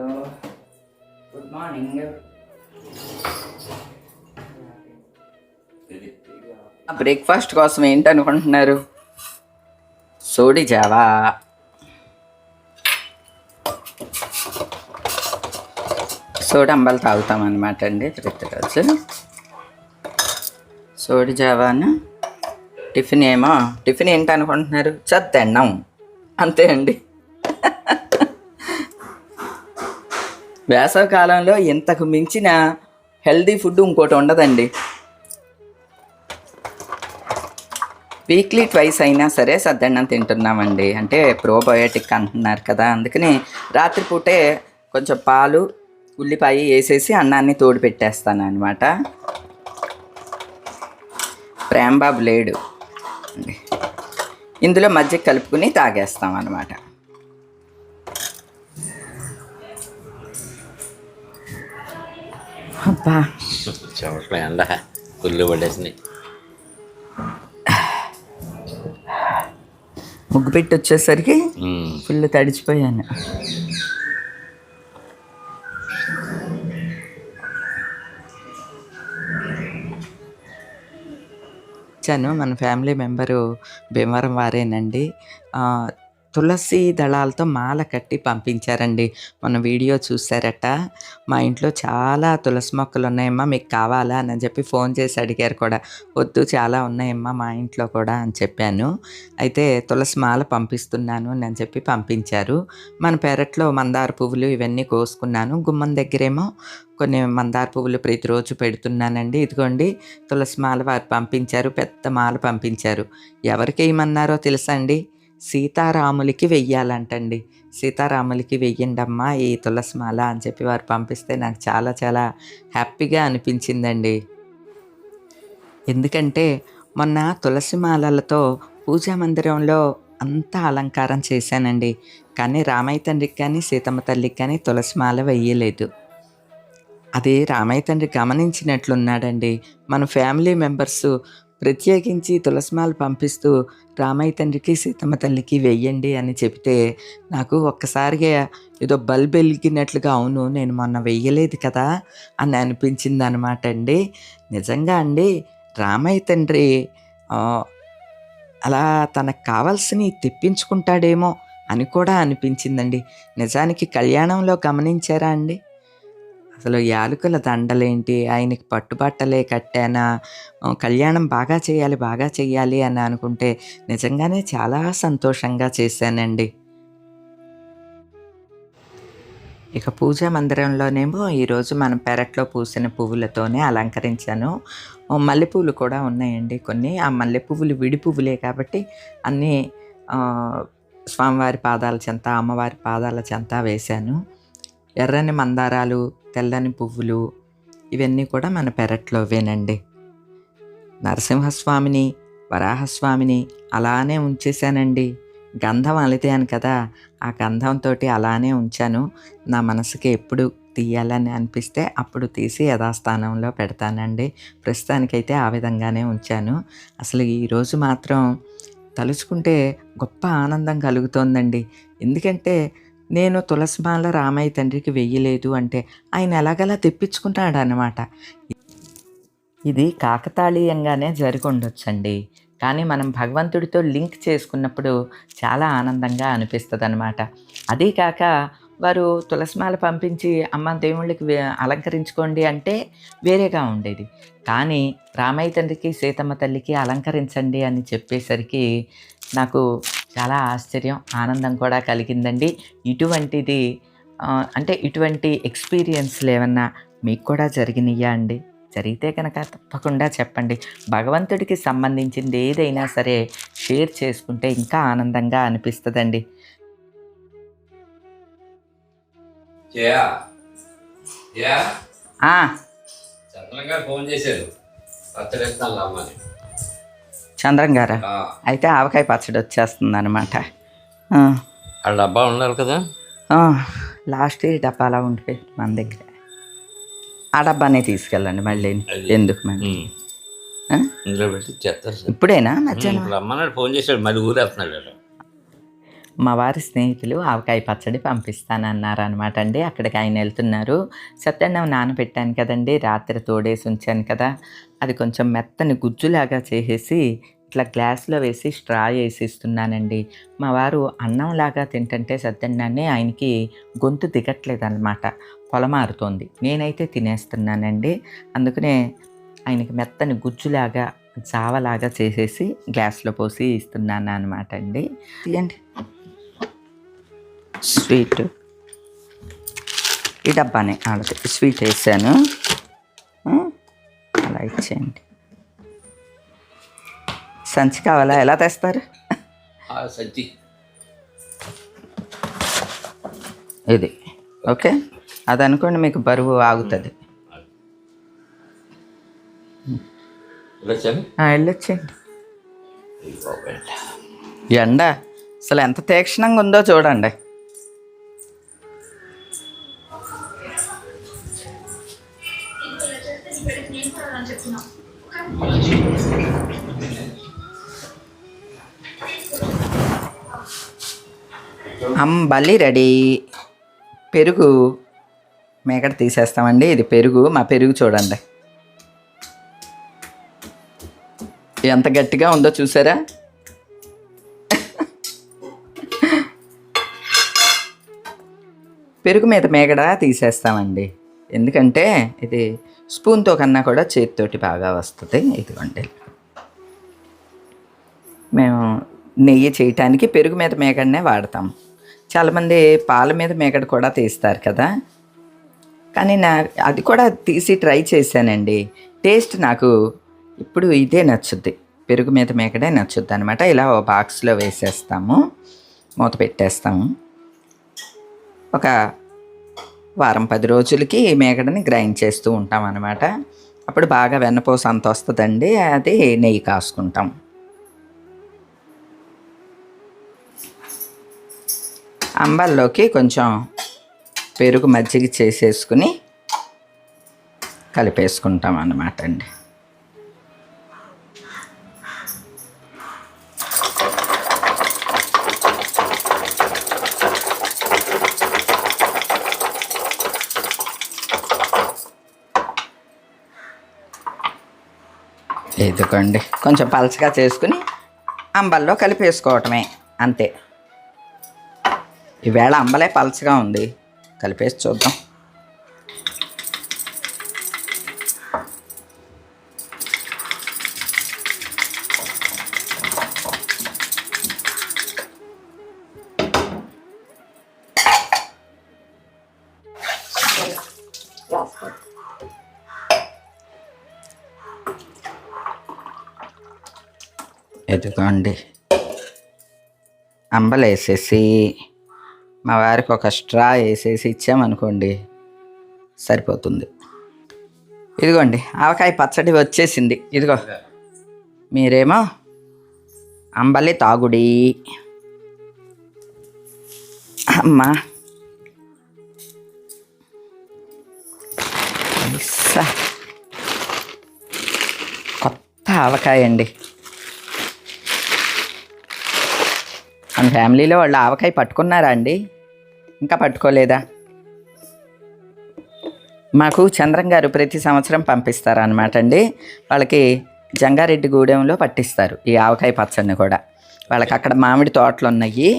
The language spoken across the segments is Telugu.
హలో. గుడ్ మార్నింగ్ బ్రేక్ఫాస్ట్ కోసం ఏంటి అనుకుంటున్నారు సోడి జావా. సోడి అంబలు తాగుతాం అనమాట అండి రోజు సోడి జావాను? టిఫిన్ ఏమో టిఫిన్ ఏంటి అనుకుంటున్నారు చద్దన్నం. అంతే అండి. వేసవి కాలంలో ఇంతకు మించిన హెల్దీ ఫుడ్ ఇంకోటి ఉండదండి. వీక్లీ ట్వైస్ అయినా సరే సద్దన్నం తింటున్నామండి. అంటే ప్రోబయోటిక్ అంటున్నారు కదా అందుకని రాత్రిపూటే కొంచెం పాలు ఉల్లిపాయ వేసేసి అన్నాన్ని తోడు పెట్టేస్తాను అనమాట ప్రేమబాబు లేడు ఇందులో మజ్జిగ కలుపుకుని తాగేస్తాం అనమాట అబ్బా చెమటలు ఎండ కుళ్ళు పడేసినాయి. ముగ్గు పెట్టి వచ్చేసరికి. ఫుల్ తడిచిపోయాను. వచ్చాను మన ఫ్యామిలీ మెంబరు భీమవరం వారేనండి. తులసి దళాలతో మాల కట్టి పంపించారండి. మన వీడియో చూసారట మా ఇంట్లో చాలా తులసి మొక్కలు ఉన్నాయమ్మా మీకు కావాలా? అని చెప్పి ఫోన్ చేసి అడిగారు కూడా. వద్దు చాలా ఉన్నాయమ్మా మా ఇంట్లో కూడా అని చెప్పాను. అయితే తులసి మాల పంపిస్తున్నాను అని చెప్పి పంపించారు. మన పెరట్లో మందార పువ్వులు ఇవన్నీ కోసుకున్నాను. గుమ్మం దగ్గరేమో కొన్ని మందార పువ్వులు ప్రతిరోజు పెడుతున్నానండి. ఇదిగోండి తులసి మాల వారు పంపించారు పెద్ద మాల పంపించారు. ఎవరికి వేయమన్నారో తెలుసా అండి? సీతారాములకి వెయ్యాలంటండి. సీతారాములకి వెయ్యండమ్మా ఈ తులసి మాల అని చెప్పి వారు పంపిస్తే నాకు చాలా చాలా హ్యాపీగా అనిపించిందండి. ఎందుకంటే మొన్న తులసి మాలలతో పూజా మందిరంలో అంతా అలంకారం చేశానండి. కానీ రామయ్య తండ్రికి కానీ సీతమ్మ తల్లికి కానీ తులసి మాల వెయ్యలేదు. అది రామయ్య తండ్రి గమనించినట్లున్నాడండి. మన ఫ్యామిలీ మెంబర్స్ ప్రత్యేకించి తులసిమాలు పంపిస్తూ రామయ్య తండ్రికి సీతమ్మ తల్లికి వెయ్యండి అని చెప్తే నాకు ఒక్కసారిగా ఏదో బల్బ్ వెలిగినట్లుగా అవును నేను మొన్న వెయ్యలేదు కదా అని అనిపించింది అనమాట అండి. నిజంగా అండి రామయ్య తండ్రి అలా తనకు కావాల్సినవి తెప్పించుకుంటాడేమో అని కూడా అనిపించిందండి. నిజానికి కళ్యాణంలో గమనించారా అండి? అసలు యాలకుల దండలేంటి? ఆయనకి పట్టుబట్టలే కట్టానా? కళ్యాణం బాగా చేయాలి బాగా చేయాలి అని అనుకుంటే నిజంగానే చాలా సంతోషంగా చేశానండి. ఇక పూజా మందిరంలోనేమో ఈరోజు మన పెరట్లో పూసిన పువ్వులతోనే అలంకరించాను. మల్లెపూలు కూడా ఉన్నాయండి కొన్ని. ఆ మల్లెపువ్వులు విడి పువ్వులే కాబట్టి అన్నీ స్వామివారి పాదాల చెంత అమ్మవారి పాదాల చెంత వేశాను. ఎర్రని మందారాలు తెల్లని పువ్వులు ఇవన్నీ కూడా మన పెరట్లోవేనండి. నరసింహస్వామిని వరాహస్వామిని అలానే ఉంచేశానండి. గంధం అలితాను కదా ఆ గంధంతో అలానే ఉంచాను. నా మనసుకి ఎప్పుడు తీయాలని అనిపిస్తే అప్పుడు తీసి యథాస్థానంలో పెడతానండి. ప్రస్తుతానికైతే ఆ విధంగానే ఉంచాను. అసలు ఈరోజు మాత్రం తలుచుకుంటే గొప్ప ఆనందం కలుగుతోందండి. ఎందుకంటే నేను తులసిమాల రామయ్య తండ్రికి వెయ్యలేదు అంటే ఆయన ఎలాగలా తెప్పించుకుంటాడనమాట ఇది కాకతాళీయంగానే జరిగి ఉండొచ్చండి కానీ మనం భగవంతుడితో లింక్ చేసుకున్నప్పుడు చాలా ఆనందంగా అనిపిస్తుంది అనమాట అదీ కాక వారు తులసిమాల పంపించి అమ్మ దేవుళ్ళకి అలంకరించుకోండి అంటే వేరేగా ఉండేది. కానీ రామయ్య తండ్రికి సీతమ్మ తల్లికి అలంకరించండి అని చెప్పేసరికి నాకు చాలా ఆశ్చర్యం ఆనందం కూడా కలిగిందండి. ఇటువంటిది అంటే ఇటువంటి ఎక్స్పీరియన్స్లు ఏమన్నా మీకు కూడా జరిగినాయా అండి? జరిగితే కనుక తప్పకుండా చెప్పండి. భగవంతుడికి సంబంధించింది ఏదైనా సరే షేర్ చేసుకుంటే ఇంకా ఆనందంగా అనిపిస్తుందండి. ఫోన్ చేశారు. చంద్రం గారా. అయితే ఆవకాయ పచ్చడి వచ్చేస్తుంది అనమాట ఆ డబ్బా ఉండాలి కదా? లాస్ట్ ఈ డబ్బాలా ఉండిపోయింది మన దగ్గర. ఆ డబ్బానే తీసుకెళ్ళండి మళ్ళీ. ఎందుకు మళ్ళీ? ఇందులో పెట్టి ఇప్పుడేనా మధ్యాహ్నం? ఇప్పుడు అమ్మన్నాడు ఫోన్ చేశాడు మళ్ళీ ఊరేస్తున్నాడు మా వారి స్నేహితులు ఆవకాయ పచ్చడి పంపిస్తానన్నారు అనమాట అండి. అక్కడికి ఆయన వెళ్తున్నారు. సత్యాన్నం నానబెట్టాను కదండి రాత్రి తోడేసి ఉంచాను కదా. అది కొంచెం మెత్తని గుజ్జులాగా చేసేసి ఇట్లా గ్లాస్లో వేసి స్ట్రా వేసి ఇస్తున్నానండి మా వారు అన్నంలాగా తింటుంటే సత్యన్నాన్ని ఆయనకి గొంతు దిగట్లేదన్నమాట. పొలమారుతోంది. నేనైతే తినేస్తున్నానండి. అందుకనే ఆయనకి మెత్తని గుజ్జులాగా జావలాగా చేసేసి గ్లాస్లో పోసి ఇస్తున్నాను అనమాట అండి. తీయండి. స్వీట్. ఈ డబ్బానే వాళ్ళకి స్వీట్ వేసాను. అలా ఇచ్చేయండి. సంచి కావాలా? ఎలా తెస్తారు? సంచి. ఇది. ఓకే? అది అనుకోండి మీకు బరువు ఆగుతుంది. వెళ్ళొచ్చేయండి. ఎండ. అసలు ఎంత తీక్షణంగా ఉందో చూడండి. అంబలి రెడీ. పెరుగు. మేకడ తీసేస్తామండి. ఇది పెరుగు. మా పెరుగు చూడండి. ఎంత గట్టిగా ఉందో చూసారా? పెరుగు మీద మేకడ తీసేస్తామండి. ఎందుకంటే ఇది స్పూన్తో కన్నా కూడా చేతితోటి బాగా వస్తుంది. ఇదిగోండి. మేము నెయ్యి చేయటానికి పెరుగు మీద మేకడనే వాడతాం. చాలామంది పాల మీద మేకడ కూడా తీస్తారు కదా. కానీ నా అది కూడా తీసి ట్రై చేశానండి. టేస్ట్ నాకు ఇప్పుడు ఇదే నచ్చుద్ది. పెరుగు మీద మేకడే నచ్చుద్ది అనమాట ఇలా ఓ బాక్స్లో వేసేస్తాము. మూత పెట్టేస్తాము. ఒక వారం పది రోజులకి ఈ మేకడని గ్రైండ్ చేస్తూ ఉంటాం అనమాట అప్పుడు బాగా వెన్నపూస అంత వస్తుందండి అది నెయ్యి కాసుకుంటాం. అంబల్లోకి కొంచెం పెరుగు మజ్జిగ చేసేసుకుని కలిపేసుకుంటాం అన్నమాట అండి. ఇదిగోండి. కొంచెం పలచగా చేసుకుని అంబల్లో కలిపేసుకోవటమే అంతే. ఈవేళ అంబలే పలచగా ఉంది. కలిపేసి చూద్దాం. అండి అంబలు వేసేసి మా వారికి ఒక స్ట్రా వేసేసి ఇచ్చామనుకోండి సరిపోతుంది. ఇదిగోండి ఆవకాయ పచ్చడి వచ్చేసింది. ఇదిగో మీరేమో అంబలి తాగుడి. అమ్మా. కొత్త ఆవకాయ అండి మన ఫ్యామిలీలో వాళ్ళు ఆవకాయ పట్టుకున్నారా అండి? ఇంకా పట్టుకోలేదా? మాకు చంద్రం గారు ప్రతి సంవత్సరం పంపిస్తారు అనమాట అండి. వాళ్ళకి జంగారెడ్డి గూడెంలో పట్టిస్తారు ఈ ఆవకాయ పచ్చడిని కూడా. వాళ్ళకి అక్కడ మామిడి తోటలు ఉన్నాయి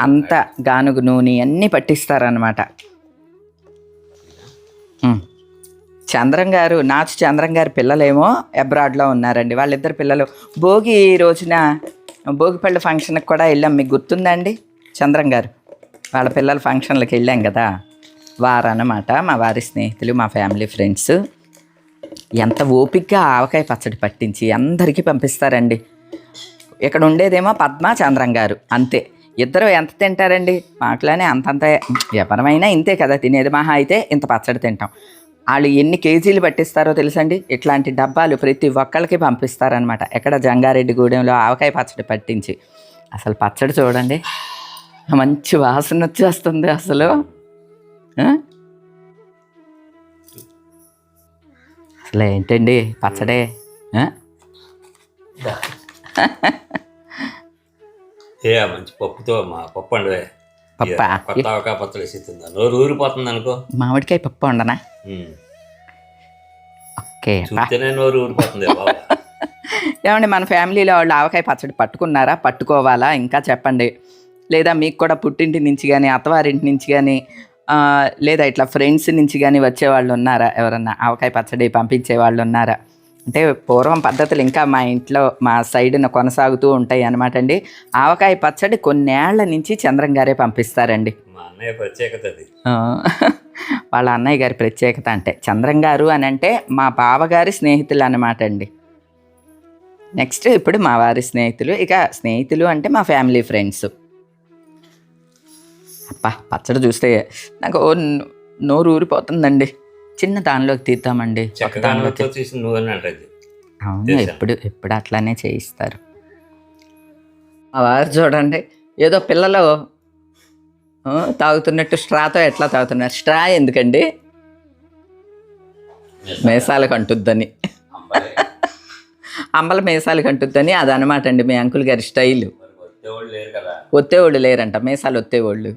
అంతా గానుగు నూనె అన్నీ పట్టిస్తారనమాట చంద్రం గారు నాచు చంద్రం గారి పిల్లలేమో అబ్రాడ్లో ఉన్నారండి. వాళ్ళిద్దరు పిల్లలు. భోగి రోజున భోగిపల్లి ఫంక్షన్కి కూడా వెళ్ళాం. మీకు గుర్తుందండి? చంద్రం గారు వాళ్ళ పిల్లల ఫంక్షన్లకు వెళ్ళాం కదా? వారన్నమాట మా వారి స్నేహితులు మా ఫ్యామిలీ ఫ్రెండ్స్. ఎంత ఓపిక్గా ఆవకాయ పచ్చడి పట్టించి అందరికీ పంపిస్తారండి. ఇక్కడ ఉండేదేమో పద్మ చంద్రం గారు అంతే. ఇద్దరు ఎంత తింటారండి? మాటలోనే అంతంత వ్యాపారమైనా ఇంతే కదా తినేది. మహా అయితే ఇంత పచ్చడి తింటాం. వాళ్ళు ఎన్ని కేజీలు పట్టిస్తారో తెలుసండి? ఇట్లాంటి డబ్బాలు ప్రతి ఒక్కళ్ళకి పంపిస్తారనమాట ఎక్కడ జంగారెడ్డి గూడెంలో ఆవకాయ పచ్చడి పట్టించి. అసలు పచ్చడి చూడండి. మంచి వాసన వచ్చేస్తుంది అసలు. అసలు ఏంటండి పచ్చడే? మంచి పప్పుతో మా పప్పు అండి పప్పా? కొత్త ఆవకాయ పచ్చడి వేసిస్తుందా నోరు ఊరిపోతుంది అనుకో. మామిడికాయ పప్పు ఉండనా. ఓకే బా. చూస్తేనే నోరు ఊరిపోతుంది ఏమండి మన ఫ్యామిలీలో వాళ్ళు ఆవకాయ పచ్చడి పట్టుకున్నారా? పట్టుకోవాలా? ఇంకా చెప్పండి. లేదా మీకు కూడా పుట్టింటి నుంచి కానీ అత్తవారింటి నుంచి కానీ లేదా ఇట్లా ఫ్రెండ్స్ నుంచి కానీ వచ్చే వాళ్ళు ఉన్నారా? ఎవరన్నా ఆవకాయ పచ్చడి పంపించే వాళ్ళు ఉన్నారా? అంటే పూర్వం పద్ధతులు ఇంకా మా ఇంట్లో మా సైడ్న కొనసాగుతూ ఉంటాయి అనమాట అండి. ఆవకాయ పచ్చడి కొన్నేళ్ళ నుంచి చంద్రం గారే పంపిస్తారండి. మా అన్నయ్య ప్రత్యేకత అది. వాళ్ళ అన్నయ్య గారి ప్రత్యేకత అంటే చంద్రం గారు అని అంటే మా బావగారి స్నేహితులు అనమాట అండి. నెక్స్ట్ ఇప్పుడు మా వారి స్నేహితులు. ఇక స్నేహితులు అంటే మా ఫ్యామిలీ ఫ్రెండ్స్. అప్పా పచ్చడి చూస్తే నాకు నోరు ఊరిపోతుందండి. చిన్న దానిలోకి తీద్దామండి. ఒక దానిలోకి అవును? ఎప్పుడు ఎప్పుడు అట్లానే చేయిస్తారు. మా వారు చూడండి ఏదో పిల్లలు తాగుతున్నట్టు స్ట్రాతో ఎట్లా తాగుతున్నారు? స్ట్రా ఎందుకండి? మేసాలకు అంటుద్దని. అంబలే. మేసాలకు అంటుద్దని అది అనమాట అండి మీ అంకుల్ గారి స్టైల్. ఒత్తేవాళ్ళు లేరంట మేసాలు ఒత్తేవాళ్ళు.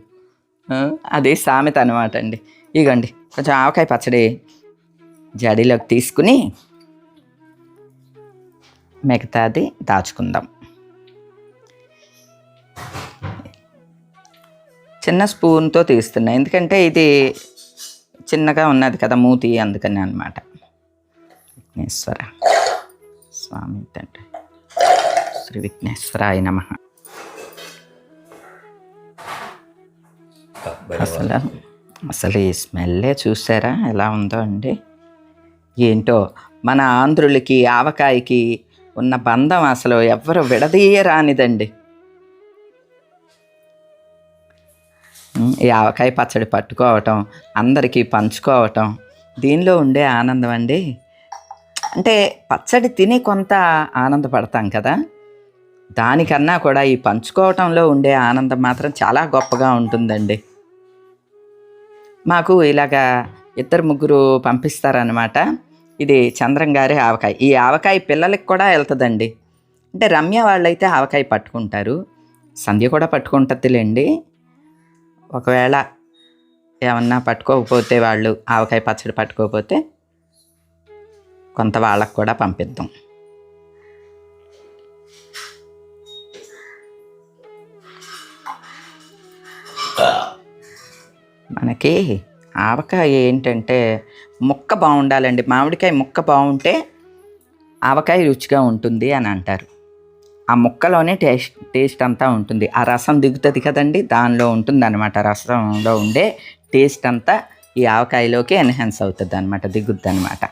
ఆ, అది సామెత అనమాట అండి ఇగండి కొంచెం ఆవకాయ పచ్చడి జడీలోకి తీసుకుని మిగతాది దాచుకుందాం. చిన్న స్పూన్తో తీస్తున్నా ఎందుకంటే ఇది చిన్నగా ఉన్నది కదా మూతి అందుకని అనమాట విఘ్నేశ్వర స్వామి తండ్రి శ్రీ విఘ్నేశ్వరాయ నమ. అసలు అసలు ఈ స్మెల్లే చూసారా? ఎలా ఉందో అండి. ఏంటో మన ఆంధ్రులకి ఆవకాయకి ఉన్న బంధం అసలు ఎవ్వరు విడదీయరానిదండి. ఈ ఆవకాయ పచ్చడి పట్టుకోవటం అందరికీ పంచుకోవటం దీనిలో ఉండే ఆనందం అండి. అంటే పచ్చడి తిని కొంత ఆనందపడతాం కదా. దానికన్నా కూడా ఈ పంచుకోవటంలో ఉండే ఆనందం మాత్రం చాలా గొప్పగా ఉంటుందండి. మాకు ఇలాగా ఇద్దరు ముగ్గురు పంపిస్తారనమాట ఇది చంద్రం గారి ఆవకాయ. ఈ ఆవకాయ పిల్లలకి కూడా వెళ్తుందండి. అంటే రమ్య వాళ్ళైతే ఆవకాయ పట్టుకుంటారు. సంధ్య కూడా పట్టుకుంటుందిలేండి. ఒకవేళ ఏమన్నా పట్టుకోకపోతే వాళ్ళు ఆవకాయ పచ్చడి పట్టుకోకపోతే కొంత వాళ్ళకు కూడా పంపిద్దాం. మనకి ఆవకాయ ఏంటంటే ముక్క బాగుండాలండి. మామిడికాయ ముక్క బాగుంటే ఆవకాయ రుచిగా ఉంటుంది అని అంటారు. ఆ ముక్కలోనే టేస్ట్ టేస్ట్ అంతా ఉంటుంది. ఆ రసం దిగుతుంది కదండి దానిలో ఉంటుంది అనమాట రసంలో ఉండే టేస్ట్ అంతా ఈ ఆవకాయలోకి ఎన్హాన్స్ అవుతుంది అనమాట దిగుద్ది అనమాట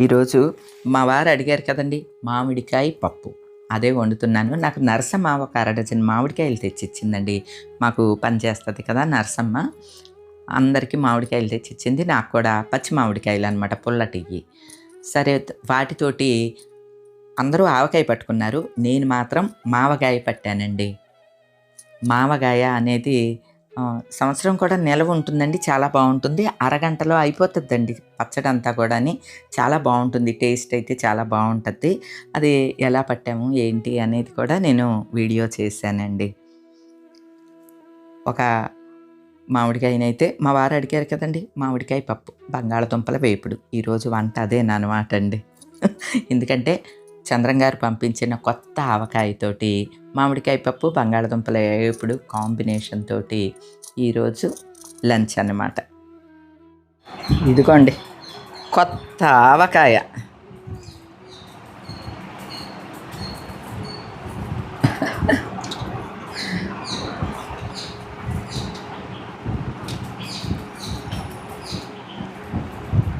ఈరోజు మా వారు అడిగారు కదండి మామిడికాయ పప్పు. అదే వండుతున్నాను. నాకు నరసమ్మ ఒక అరడజన్ మామిడికాయలు తెచ్చిచ్చిందండి. మాకు పని చేస్తుంది కదా నరసమ్మ. అందరికీ మామిడికాయలు తెచ్చిచ్చింది. నాకు కూడా పచ్చి మామిడికాయలు అనమాట పుల్లటివి సరే వాటితోటి అందరూ ఆవకాయ పట్టుకున్నారు. నేను మాత్రం మావకాయ పట్టానండి. మావగాయ అనేది సంవత్సరం కూడా నిలవ ఉంటుందండి చాలా బాగుంటుంది. అరగంటలో అయిపోతుందండి పచ్చడి అంతా కూడాని. చాలా బాగుంటుంది టేస్ట్ అయితే చాలా బాగుంటుంది. అది ఎలా పట్టాము ఏంటి అనేది కూడా నేను వీడియో చేశానండి. ఒక మామిడికాయనైతే మా వారు అడిగారు కదండి మామిడికాయ పప్పు బంగాళదుంపల వేపుడు. ఈరోజు వంట అదేనమాట అండి. ఎందుకంటే చంద్రం గారు పంపించిన కొత్త ఆవకాయతోటి మామిడికాయ పప్పు బంగాళదుంపల వేపుడు కాంబినేషన్ తోటి ఈరోజు లంచ్ అన్నమాట. ఇదిగోండి కొత్త ఆవకాయ.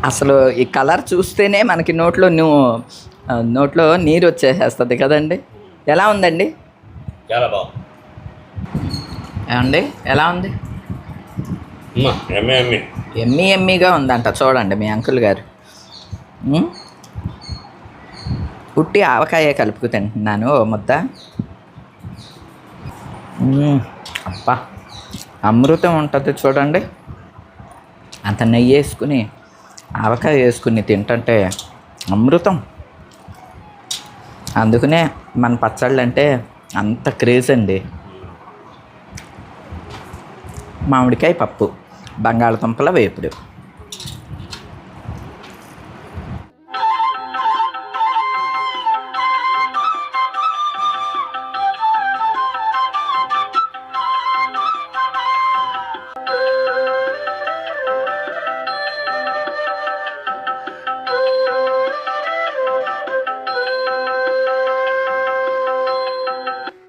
అసలు ఈ కలర్ చూస్తేనే మనకి నోట్లో నువ్వు నోట్లో నీరు వచ్చేసేస్తుంది కదండి. ఎలా ఉందండి? చాలా బాగుంది. ఏమండి? ఎలా ఉంది? ఎమ్మె ఎమ్మె. ఎమ్మి ఎమ్మిగా ఉందంట చూడండి మీ అంకుల్ గారు? ఉట్టి ఆవకాయ కలుపుకు తింటున్నాను ఓ ముద్ద. అబ్బా అమృతం ఉంటుంది చూడండి. అంత నెయ్యి వేసుకుని ఆవకాయ వేసుకుని తింటుంటే అమృతం అందుకనే మన పచ్చళ్ళు అంటే అంత క్రేజ్ అండి. మామిడికాయ పప్పు బంగాళదుంపల వేపుడు.